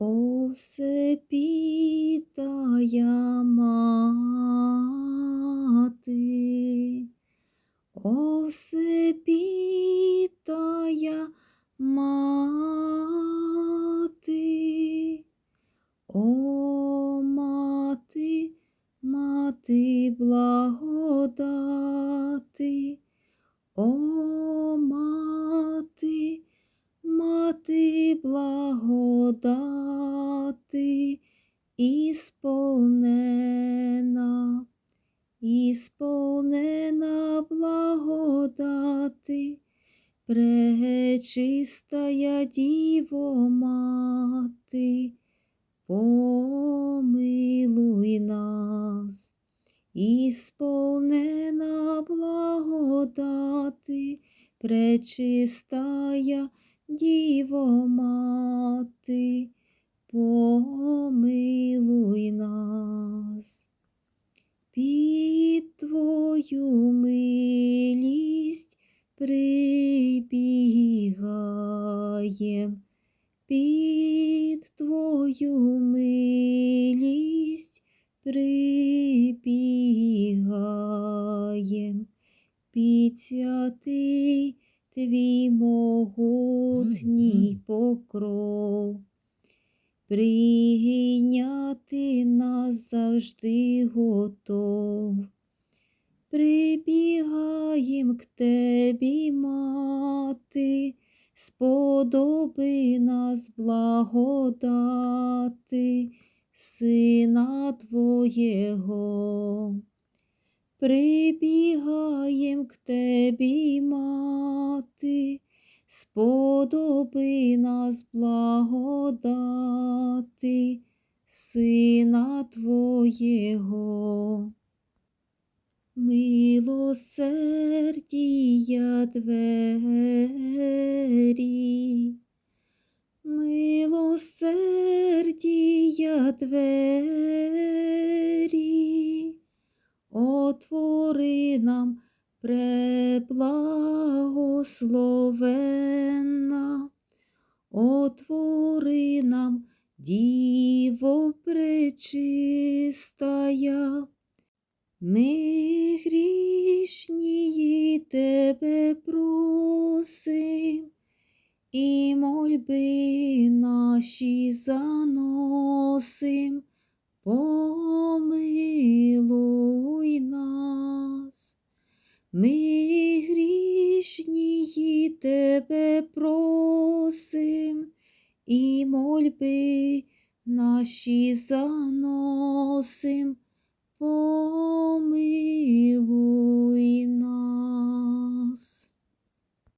О, всепітая мати, о, всепітая мати, о, мати, мати благодати, о, мати, мати благодати, ісполнена, ісполнена благодати, пречистая Діво Мати, помилуй нас, ісполнена благодати, пречистая Діво Мати, помилуй нас. Під Твою милість прибігаєм, під Твою милість прибігаєм, під святий Твій могутній покров. Прийняти нас завжди готов. Прибігаєм к Тебі, мати, сподоби нас благодати, Сина Твоєго. Прибігаєм к Тебі, мати, сподоби нас благодати, Сина Твоєго. Милосердія двері, милосердія двері, отвори нам преблагословенна, отвори нам, Діво пречистая, ми грішні тебе просим, і мольби наші заносим, Ми грішні тебе просим, і мольби наші заносим,